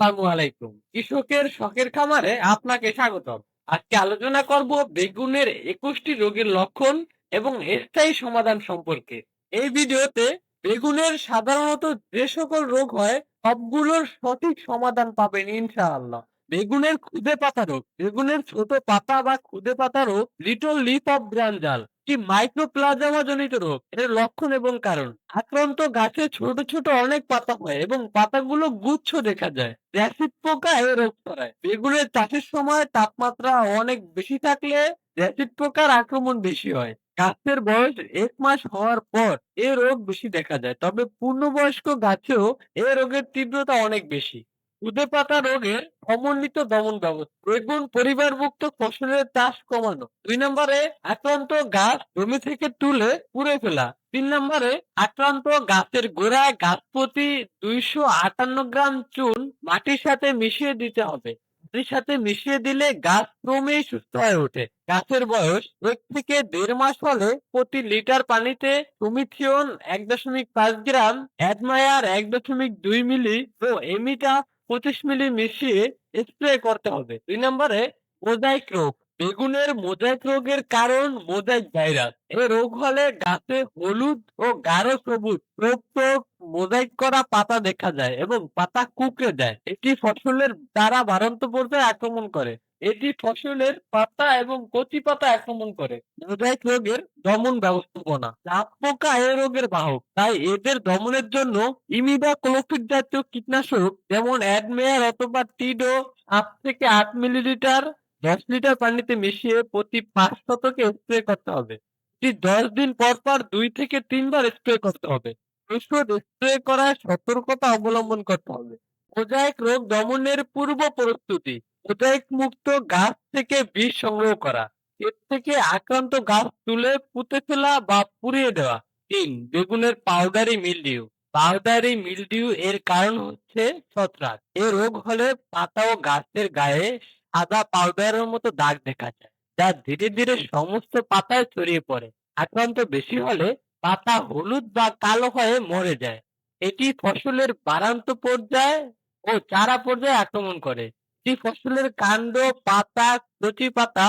আসসালামু আলাইকুম। কৃষকের শখের খামারে আপনাকে স্বাগত আজকে আলোচনা করব বেগুনের একুশটি রোগের লক্ষণ এবং স্থায়ী সমাধান সম্পর্কে। এই ভিডিওতে বেগুনের সাধারণত যে সকল রোগ হয়, সবগুলোর সঠিক সমাধান পাবেন ইনশাআল্লাহ। বেগুনের খুদে পাতা রোগ। বেগুনের ছোট পাতা বা খুদে পাতা রোগ লিটল লিপ অফ ব্রাঞ্জাল কি মাইক্রোপ্লাজমা জনিত রোগ? এর লক্ষণ এবং কারণ। আক্রান্ত গাছে ছোট ছোট অনেক পাতা হয় এবং পাতাগুলো গুচ্ছ দেখা যায়। অ্যাসিড পোকা এ রোগ ছড়ায়। বেগুনের চাষের সময় তাপমাত্রা অনেক বেশি থাকলে অ্যাসিড পোকার আক্রমণ বেশি হয়। গাছের বয়স এক মাস হওয়ার পর এ রোগ বেশি দেখা যায়। তবে পূর্ণবয়স্ক গাছেও এ রোগের তীব্রতা অনেক বেশি। খুদে পাতা রোগের সমন্বিত দমন ব্যবস্থা। বেগুন পরিবারভুক্ত ফসলের চাষ কমানো। দুই নম্বরে, আক্রান্ত গাছ জমি থেকে তুলে পুড়ে ফেলা। তিন নম্বরে, আক্রান্ত গাছের গোড়ায় গাছ প্রতি দুইশো আটান্ন গ্রাম চুন মাটির সাথে মিশিয়ে দিতে হবে। মাটির সাথে মিশিয়ে দিলে গাছ ক্রমেই সুস্থ হয়ে ওঠে। গাছের বয়স এক থেকে দেড় মাস হলে প্রতি লিটার পানিতে প্রমিথিয়ন এক দশমিক পাঁচ গ্রাম, অ্যাডমায়ার এক দশমিক দুই মিলি ও এমিটা পঁচিশ মিলি মিশিয়ে স্প্রে করতে হবে। দুই নম্বরে মোজাইক রোগ। বেগুনের মোজাইক রোগের কারণ মোজাইক ভাইরাস। এ রোগ হলে গাছে হলুদ ও গাঢ় সবুজ টোপ মোজাইক করা পাতা দেখা যায় এবং পাতা কুকড়ে যায়। এটি ফসলের দ্বারা বাড়ন্ত পর্যায়ে আক্রমণ করে। এটি ফসলের পাতা এবং কচি পাতা আক্রমণ করে। মোজাইক রোগের দমন ব্যবস্থাপনা। চাপ পোকা এ রোগের বাহক। তাই এদের দমনের জন্য ইমিডা ক্লোফিড জাতীয় কীটনাশক যেমন অ্যাডমেয়ার অথবা টিডো সাত থেকে আট মিলিলিটার, দশ লিটার পানিতে মিশিয়ে প্রতি পাঁচ শতকে স্প্রে করতে হবে। এটি দশ দিন পর পর দুই থেকে তিনবার স্প্রে করতে হবে। ওষুধ স্প্রে করার সতর্কতা অবলম্বন করতে হবে। মোজাইক রোগ দমনের পূর্ব প্রস্তুতি। মুক্ত গাছ থেকে বীজ সংগ্রহ করা। এর থেকে আক্রান্ত গাছ তুলে পুঁতে ফেলা বা পুড়িয়ে দেওয়া। তিন, বেগুনের পাউডারি মিলডিউ। পাউডারি মিলডিউ এর কারণ হচ্ছে ছত্রাক। এ রোগ হলে পাতা ও গাছের গায়ে সাদা পাউডারের মতো দাগ দেখা যায়, যা ধীরে ধীরে সমস্ত পাতায় ছড়িয়ে পড়ে। আক্রান্ত বেশি হলে পাতা হলুদ বা কালো হয়ে মরে যায়। এটি ফসলের বাড়ান্ত পর্যায়ে ও চারা পর্যায়ে আক্রমণ করে। এটি ফসলের কাণ্ড, পাতা কচি পাতা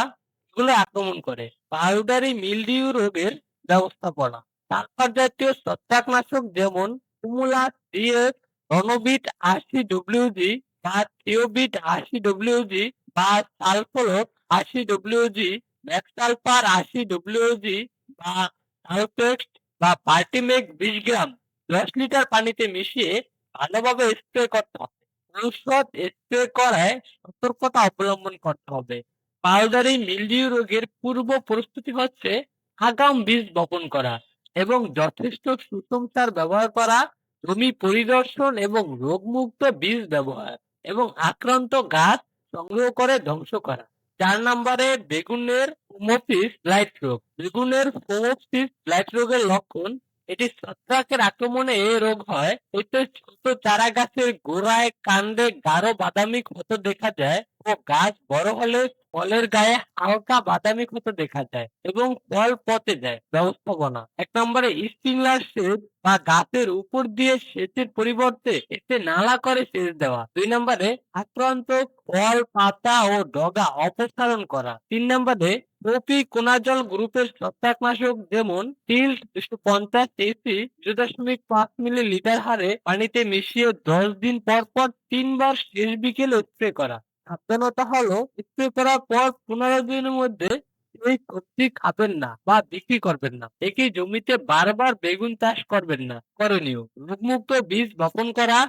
এগুলো আক্রমণ করে। পাউডারি মিলডিউ রোগের ব্যবস্থাপনা। সালফার জাতীয় ছত্রাকনাশক যেমন কুমুলা ডিএস রণবিট আশি ডব্লিউজি বা থিওবিট আশি ডব্লিউজি বা সালফোরক আশি ডব্লিউজি ম্যাক্সালফার আশি ডব্লিউজি বা সালফেক্স বা পার্টিমেক বিশ গ্রাম। দশ লিটার পানিতে মিশিয়ে ভালোভাবে স্প্রে করতে হবে ঔষধ স্প্রে করায় সতর্কতা অবলম্বন করতে হবে। পাউডারি মিলডিউ রোগের পূর্ব প্রস্তুতি হচ্ছে আগাম বীজ বপন করা এবং যথেষ্ট সুষম সার ব্যবহার করা, জমি পরিদর্শন এবং রোগমুক্ত বীজ ব্যবহার এবং আক্রান্ত গাছ সংগ্রহ করে ধ্বংস করা। চার নম্বরে বেগুনের হোমোফিস লাইট রোগ বেগুনের হোমোফিস লাইট রোগের লক্ষণ এটি ছত্রাকের আক্রমণে এ রোগ হয়। এতে ছোট চারা গাছের গোড়ায় কাণ্ডে গাঢ় বাদামি ক্ষত দেখা যায় ও গাছ বড় হলে ফলের গায়ে হালকা বাদামি ক্ষত দেখা যায় এবং ফল পচে যায়, ব্যবস্থাপনা। এক নম্বরে স্প্রিংলার সেচ বা গাছের উপর দিয়ে সেচের পরিবর্তে এতে নালা করে সেচ দেওয়া। দুই নম্বরে আক্রান্ত ফল পাতা ও ডগা অপসারণ করা। তিন নম্বরে প্রতি কোনাজল গ্রুপের ছত্রাকনাশক যেমন তিল দুশো পঞ্চাশ এসি দুই দশমিক পাঁচ মিলি লিটার হারে পানিতে মিশিয়ে দশ দিন পর পর তিনবার শেষ বিকেলে স্প্রে করা। সাবধানতা হলো স্প্রে করার পর পনেরো দিনের মধ্যে এই সবজি খাবেন না বা বিক্রি করবেন না। একই জমিতে বারবার বেগুন চাষ করবেন না। করণীয়। রোগমুক্ত বীজ বপন করা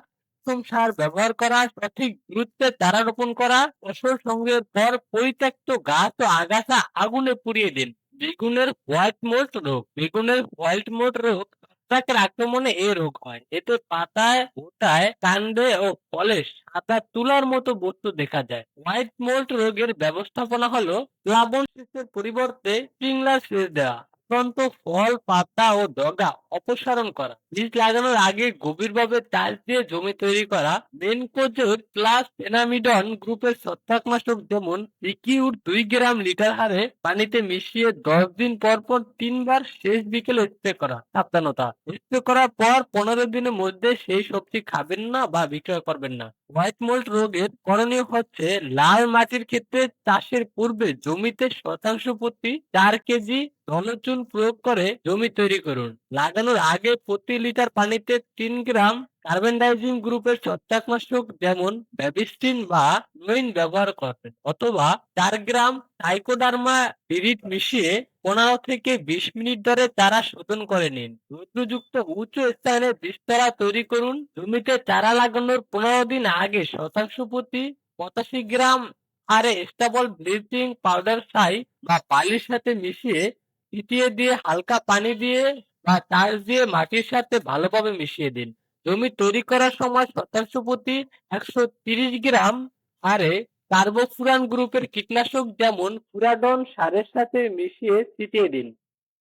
সার ব্যবহার করা, সঠিক দূরত্বে চারা রোপণ করা, ফসল সংগ্রহের পর পরিত্যক্ত গাছ ও আগাছা আগুনে পুড়িয়ে দিন। বেগুনের হোয়াইট মোল্ড রোগ। বেগুনের হোয়াইট মোল্ড রোগ ছত্রাকের আক্রমণে এ রোগ হয়। এতে পাতায় গোটায় কাণ্ডে ও ফলে সাদা তুলার মতো বস্তু দেখা যায়। হোয়াইট মোল্ড রোগের ব্যবস্থাপনা হলো প্লাবন সেচের পরিবর্তে স্প্রিংলার সেচ দেওয়া। আক্রান্ত ফল, পাতা ও ডগা অপসারণ করা। বীজ লাগানোর আগে গভীরভাবে চাষ দিয়ে জমি তৈরি করা। মেনকোজোর প্লাস ফেনামিডন গ্রুপের ছত্রাকনাশক যেমন ইকিউর দুই গ্রাম লিটার হারে পানিতে মিশিয়ে দশ দিন পর পর তিনবার শেষ বিকেলে স্প্রে করা। সাবধানতা। স্প্রে করার পর পনেরো দিনের মধ্যে সেই সবজি খাবেন না বা বিক্রয় করবেন না। হোয়াইট মোল্ড রোগের করণীয় হচ্ছে লাল মাটির ক্ষেত্রে চাষের পূর্বে জমিতে শতাংশ প্রতি চার কেজি ধনচুন প্রয়োগ করে জমি তৈরি করুন। লাগানোর আগে প্রতি লিটার পানিতে তিন গ্রাম কার্বন কার্বেন্ডাইজিং গ্রুপের ছত্রাকনাশক যেমন ব্যাবিস্টিন বা নইন ব্যবহার করবেন অথবা চার গ্রাম টাইকোডার্মা বিরিট মিশিয়ে পনেরো থেকে বিশ মিনিট ধরে চারা শোধন করে নিন। রৌদ্রযুক্ত উঁচু স্থানে বীজতলা তৈরি করুন। জমিতে চারা লাগানোর পনেরো দিন আগে শতাংশ প্রতি পঁচাশি গ্রাম হারে স্টাবল ব্লিচিং পাউডার ছাই বা বালির সাথে মিশিয়ে ছিটিয়ে দিয়ে হালকা পানি দিয়ে বা চাষ দিয়ে মাটির সাথে ভালোভাবে মিশিয়ে দিন। জমি তৈরি করার সময় শতাংশ প্রতি একশো তিরিশ গ্রাম হারে কার্বোফুরান গ্রুপের কীটনাশক যেমন ফুরাডন সারের সাথে মিশিয়ে ছিটিয়ে দিন।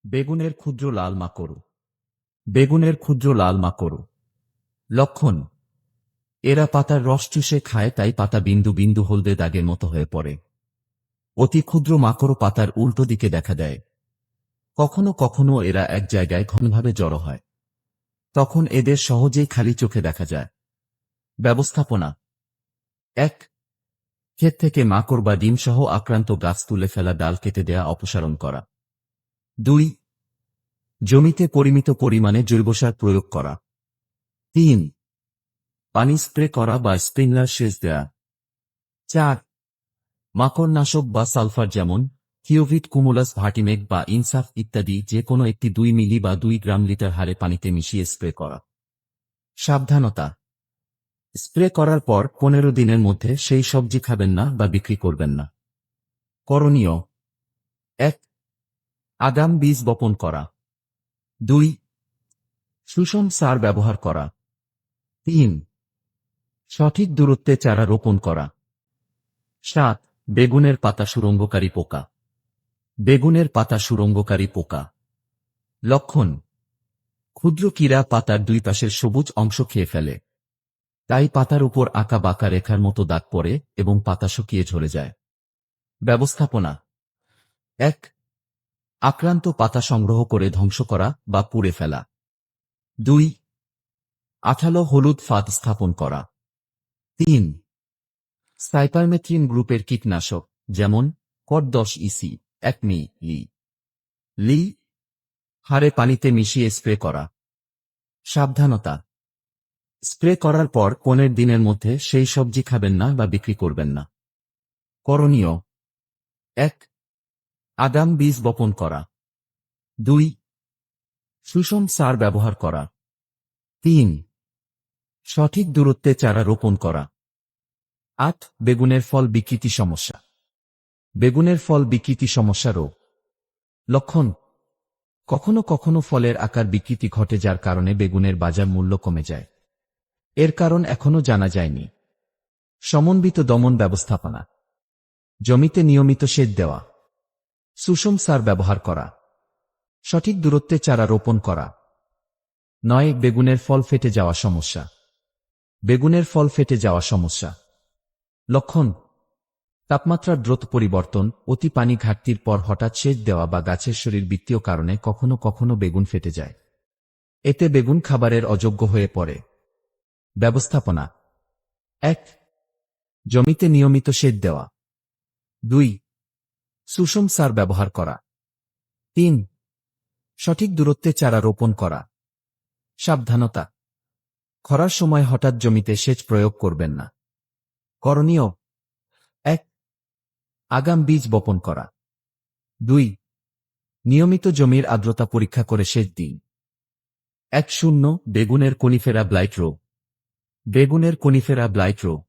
বেগুনের ক্ষুদ্র লাল মাকড়। বেগুনের ক্ষুদ্র লাল মাকড়। লক্ষণ, এরা পাতার রস চুষে খায়, তাই পাতা বিন্দু বিন্দু হলদে দাগের মতো হয়ে পড়ে। অতি ক্ষুদ্র মাকড় পাতার উল্টো দিকে দেখা দেয় কখনো কখনো এরা এক জায়গায় ঘনভাবে জড়ো হয়। তখন এদের সহজেই খালি চোখে দেখা যায়। ব্যবস্থাপনা। এক, ক্ষেত থেকে মাকড় বা ডিমসহ আক্রান্ত গাছ তুলে ফেলা, ডাল কেটে দেয়া, অপসারণ করা। দুই, জমিতে পরিমিত পরিমাণে জৈব সার প্রয়োগ করা। তিন, পানি স্প্রে করা বা স্প্রিংলার সেচ দেয়া। চার, মাকড়নাশক বা সালফার যেমন থিওভিট কুমুলাস ভার্টিমেক বা ইনসাফ ইত্যাদি যে কোনো একটি দুই মিলি বা দুই গ্রাম লিটার হারে পানিতে মিশিয়ে স্প্রে করা। সাবধানতা। স্প্রে করার পর পনেরো দিনের মধ্যে সেই সবজি খাবেন না বা বিক্রি করবেন না। করণীয়। এক, আগাম বীজ বপন করা। দুই, সুষম সার ব্যবহার করা। তিন, সঠিক দূরত্বে চারা রোপণ করা। সাত, বেগুনের পাতা সুরঙ্গকারী পোকা। বেগুনের পাতা সুরঙ্গকারী পোকা। লক্ষণ, ক্ষুদ্র কীরা পাতার দুই পাশের সবুজ অংশ খেয়ে ফেলে। তাই পাতার উপর আঁকা বাঁকা রেখার মতো দাগ পড়ে এবং পাতা শুকিয়ে ঝরে যায়। ব্যবস্থাপনা, এক, আক্রান্ত পাতা সংগ্রহ করে ধ্বংস করা বা পুড়ে ফেলা। দুই, আঠালো হলুদ ফাঁদ স্থাপন করা। তিন, সাইপারমেথ্রিন গ্রুপের কীটনাশক, যেমন কট দশ ইসি। একমি লি। লি হারে পানিতে মিশিয়ে স্প্রে করা। সাবধানতা। স্প্রে করার পর পনেরো দিনের মধ্যে সেই সবজি খাবেন না বা বিক্রি করবেন না। করণীয়। এক, আগাম বীজ বপন করা। দুই, সুষম সার ব্যবহার করা। তিন, সঠিক দূরত্বে চারা রোপণ করা। আট, বেগুনের ফল বিকৃতি সমস্যা। বেগুনের ফল বিকৃতি সমস্যা রোগ। লক্ষণ, কখনো কখনো ফলের আকার বিকৃতি ঘটে যার কারণে বেগুনের বাজার মূল্য কমে যায়। এর কারণ এখনও জানা যায়নি। সমন্বিত দমন ব্যবস্থাপনা। জমিতে নিয়মিত সেচ দেওয়া। সুষম সার ব্যবহার করা। সঠিক দূরত্বে চারা রোপণ করা। নয়, বেগুনের ফল ফেটে যাওয়া সমস্যা। বেগুনের ফল ফেটে যাওয়া সমস্যা। লক্ষণ তাপমাত্রার দ্রুত পরিবর্তন, অতি পানি ঘাটতির পর হঠাৎ সেচ দেওয়া বা গাছের শরীর বৃত্তীয় কারণে কখনো কখনো বেগুন ফেটে যায়। এতে বেগুন খাবারের অযোগ্য হয়ে পড়ে। ব্যবস্থাপনা। এক, জমিতে নিয়মিত সেচ দেওয়া। দুই, সুষম সার ব্যবহার করা। তিন, সঠিক দূরত্বে চারা রোপণ করা। সাবধানতা। খরার সময় হঠাৎ জমিতে সেচ প্রয়োগ করবেন না। করণীয় আগাম বীজ বপন করা। দুই, নিয়মিত জমির আর্দ্রতা পরীক্ষা করে শেষ দিন। এক শূন্য, বেগুনের কনিফেরা ব্লাইট রোগ বেগুনের কনিফেরা ব্লাইট রোগ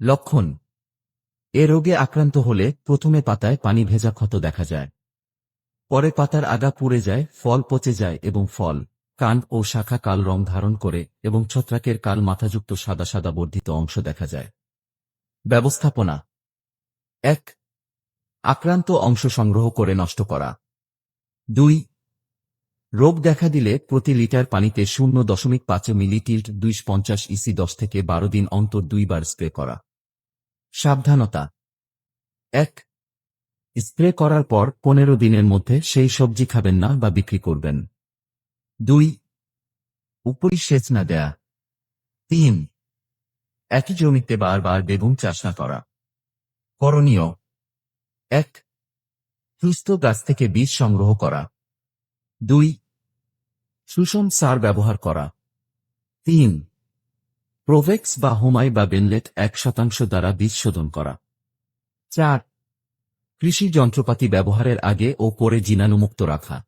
লক্ষণ, এ রোগে আক্রান্ত হলে প্রথমে পাতায় পানি ভেজা ক্ষত দেখা যায়। পরে পাতার আগা পুড়ে যায়, ফল পচে যায় এবং ফল কান ও শাখা কাল রং ধারণ করে এবং ছত্রাকের কাল মাথাযুক্ত সাদা সাদা বর্ধিত অংশ দেখা যায়। ব্যবস্থাপনা এক, আক্রান্ত অংশ সংগ্রহ করে নষ্ট করা। দুই, রোগ দেখা দিলে প্রতি লিটার পানিতে শূন্য দশমিক পাঁচ মিলিটিল্ট দুইশ পঞ্চাশ ইসি দশ থেকে বারো দিন অন্তর দুইবার স্প্রে করা। সাবধানতা। এক, স্প্রে করার পর পনেরো দিনের মধ্যে সেই সবজি খাবেন না বা বিক্রি করবেন। দুই, উপরি সেচ না দেয়া। তিন, একই জমিতে বারবার বেগুন চাষ না করা। করণীয়। এক, সুস্থ গাছ থেকে বীজ সংগ্রহ করা। দুই, সুষম সার ব্যবহার করা। তিন, প্রোভেক্স বা হোমাই বা বেনলেট এক শতাংশ দ্বারা বীজ শোধন করা। চার, কৃষি যন্ত্রপাতি ব্যবহারের আগে ও পরে জীবাণুমুক্ত রাখা।